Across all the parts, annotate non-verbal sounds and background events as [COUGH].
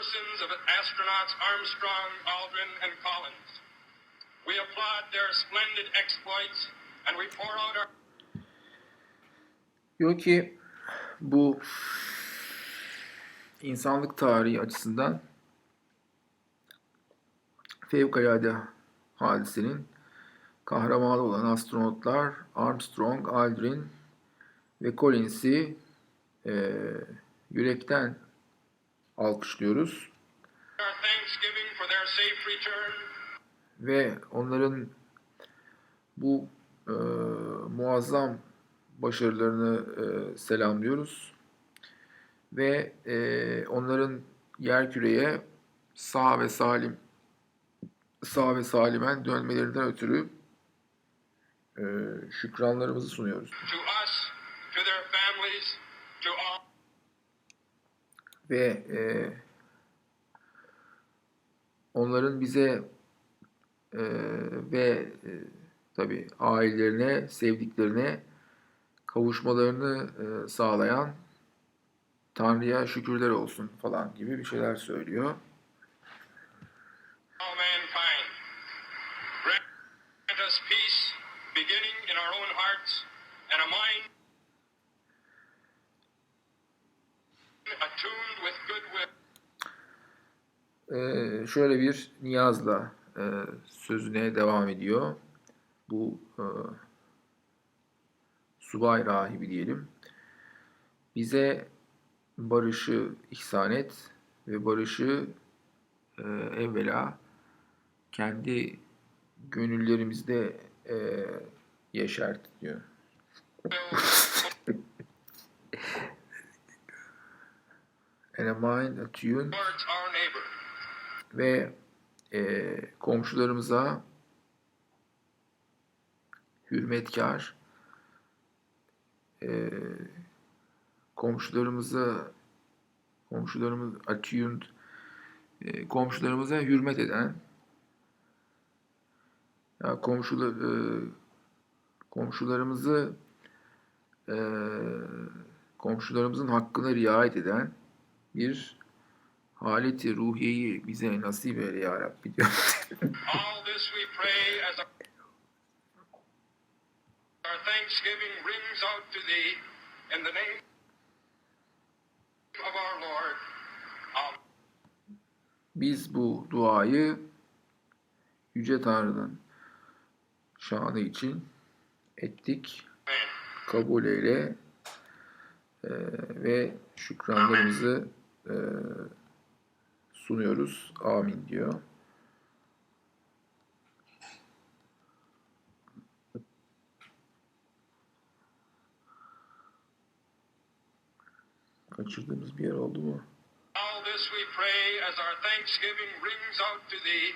persons of astronauts Armstrong, Aldrin, and Collins. We applaud their splendid exploits and we pour out our Diyor ki bu insanlık tarihi açısından fevkalade hadisenin kahramanı olan astronotlar Armstrong, Aldrin ve Collins'i eee, yürekten alkışlıyoruz. ve onların bu e, muazzam başarılarını e, selamlıyoruz ve e, onların yerküreye sağ ve salim sağ ve salimen dönmelerinden ötürü e, şükranlarımızı sunuyoruz. to us, to their families, to all ve e, onların bize e, ve e, tabii ailelerine, sevdiklerine kavuşmalarını e, sağlayan Tanrı'ya şükürler olsun falan gibi bir şeyler söylüyor. Grant us peace, beginning in our own hearts, and a mind Ee, şöyle bir niyazla e, sözüne devam ediyor. Bu e, subay rahibi diyelim. Bize barışı ihsan et ve barışı e, evvela kendi gönüllerimizde e, yeşert diyor. And a our neighbor. ve e, komşularımıza hürmetkar, e, komşularımıza komşularımız attuned, e, komşularımıza hürmet eden, ya komşular e, komşularımızı e, komşularımızın hakkına riayet eden bir haleti ruhiyeyi bize nasip eyle ya Rabbi diyor. [LAUGHS] Biz bu duayı Yüce Tanrı'nın şanı için ettik. Kabul eyle e, ve şükranlarımızı e, sunuyoruz. Amin diyor. Kaçırdığımız bir yer oldu mu? All this we pray as our thanksgiving rings out to thee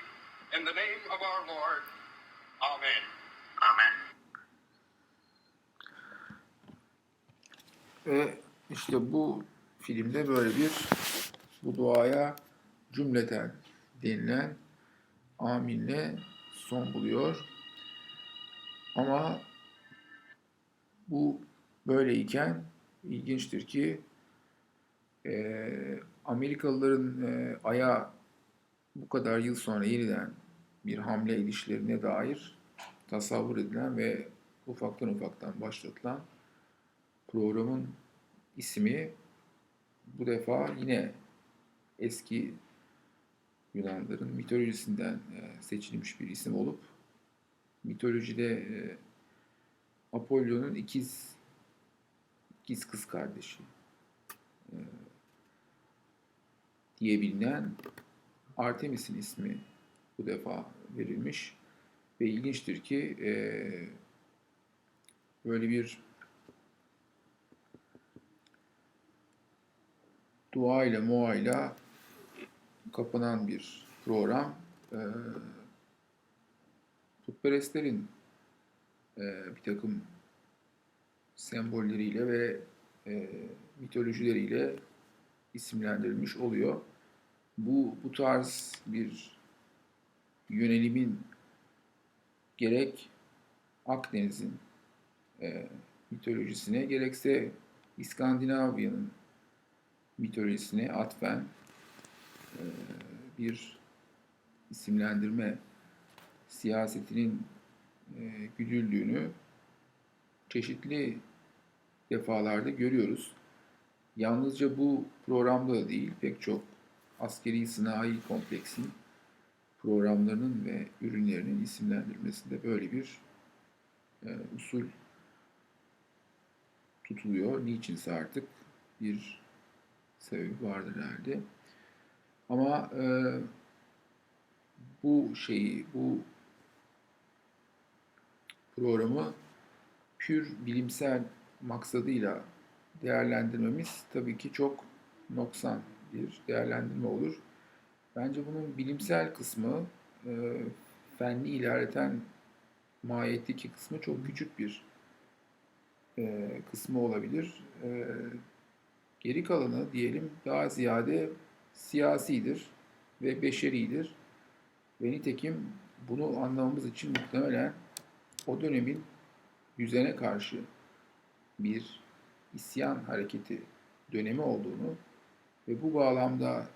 in the name of our Lord. Amen. Amen. Ve işte bu filmde böyle bir bu duaya cümleten denilen aminle son buluyor. Ama bu böyleyken ilginçtir ki eee, Amerikalıların eee, Ay'a bu kadar yıl sonra yeniden bir hamle edişlerine dair tasavvur edilen ve ufaktan ufaktan başlatılan programın ismi bu defa yine eski Yunanların mitolojisinden e, seçilmiş bir isim olup mitolojide e, Apollo'nun ikiz ikiz kız kardeşi e, diye bilinen Artemis'in ismi bu defa verilmiş ve ilginçtir ki böyle bir duayla muayla kapanan bir program. Ee, putperestlerin e, bir takım sembolleriyle ve e, mitolojileriyle isimlendirilmiş oluyor. Bu bu tarz bir yönelimin gerek Akdeniz'in e, mitolojisine gerekse İskandinavya'nın mitolojisine atfen e, bir isimlendirme siyasetinin e, güdüldüğünü çeşitli defalarda görüyoruz. Yalnızca bu programda da değil, pek çok askeri sınai kompleksin programlarının ve ürünlerinin isimlendirmesinde böyle bir e, usul tutuluyor. Niçinse artık bir sebebi vardır herhalde. Ama e, bu şeyi, bu programı pür bilimsel maksadıyla değerlendirmemiz tabii ki çok noksan bir değerlendirme olur. Bence bunun bilimsel kısmı, e, fenli ilerleten mahiyetteki kısmı çok küçük bir e, kısmı olabilir. E, geri kalanı diyelim daha ziyade siyasidir ve beşeridir. Ve nitekim bunu anlamamız için muhtemelen o dönemin düzene karşı bir isyan hareketi dönemi olduğunu ve bu bağlamda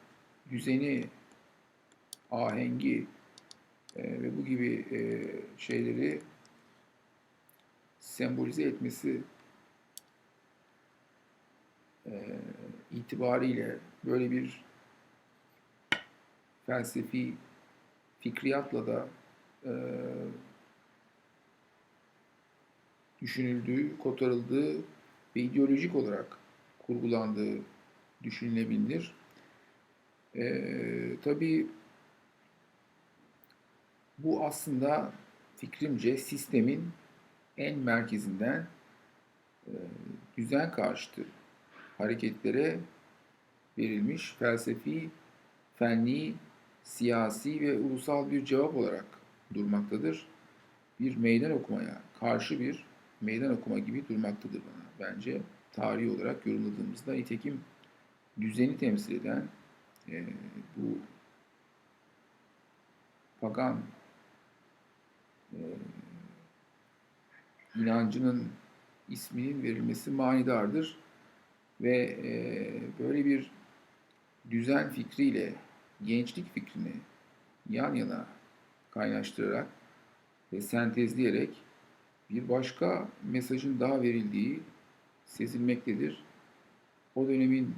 düzeni, ahengi e, ve bu gibi e, şeyleri sembolize etmesi e, itibariyle böyle bir felsefi fikriyatla da e, düşünüldüğü, kotarıldığı ve ideolojik olarak kurgulandığı düşünülebilir. Ee, tabii bu aslında fikrimce sistemin en merkezinden e, düzen karşıtı hareketlere verilmiş felsefi, fenli, siyasi ve ulusal bir cevap olarak durmaktadır. Bir meydan okumaya karşı bir meydan okuma gibi durmaktadır bana bence. Tarihi olarak yorumladığımızda nitekim düzeni temsil eden e, bu pagan e, inancının isminin verilmesi manidardır ve e, böyle bir düzen fikriyle gençlik fikrini yan yana kaynaştırarak ve sentezleyerek bir başka mesajın daha verildiği sezilmektedir. O dönemin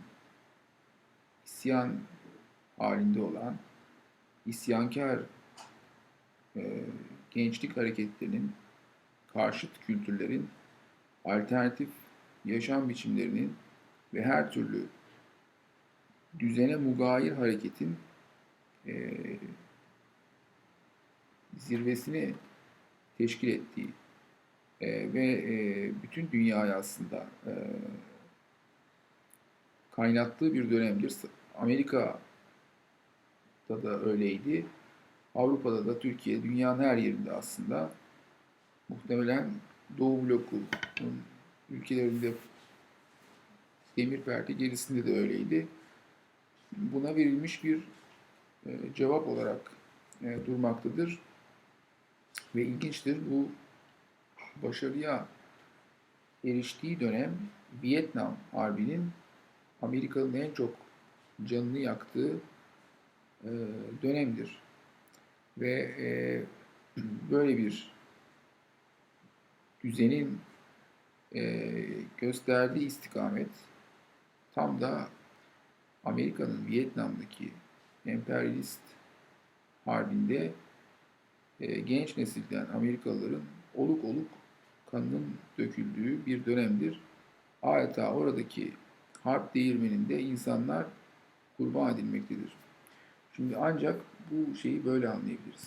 isyan halinde olan isyankar e, gençlik hareketlerinin, karşıt kültürlerin, alternatif yaşam biçimlerinin ve her türlü düzene mugayir hareketin e, zirvesini teşkil ettiği e, ve e, bütün dünyayı aslında e, kaynattığı bir dönemdir. Amerika'da da öyleydi. Avrupa'da da Türkiye, dünyanın her yerinde aslında muhtemelen Doğu blokunun ülkelerinde demir perde gerisinde de öyleydi. Buna verilmiş bir e, cevap olarak e, durmaktadır. Ve ilginçtir bu başarıya eriştiği dönem Vietnam Harbi'nin Amerika'nın en çok canını yaktığı e, dönemdir. Ve böyle bir düzenin gösterdiği istikamet tam da Amerika'nın Vietnam'daki emperyalist harbinde e, genç nesilden Amerikalıların oluk oluk kanının döküldüğü bir dönemdir. Adeta oradaki harp değirmeninde insanlar kurban edilmektedir. Şimdi ancak bu şeyi böyle anlayabiliriz.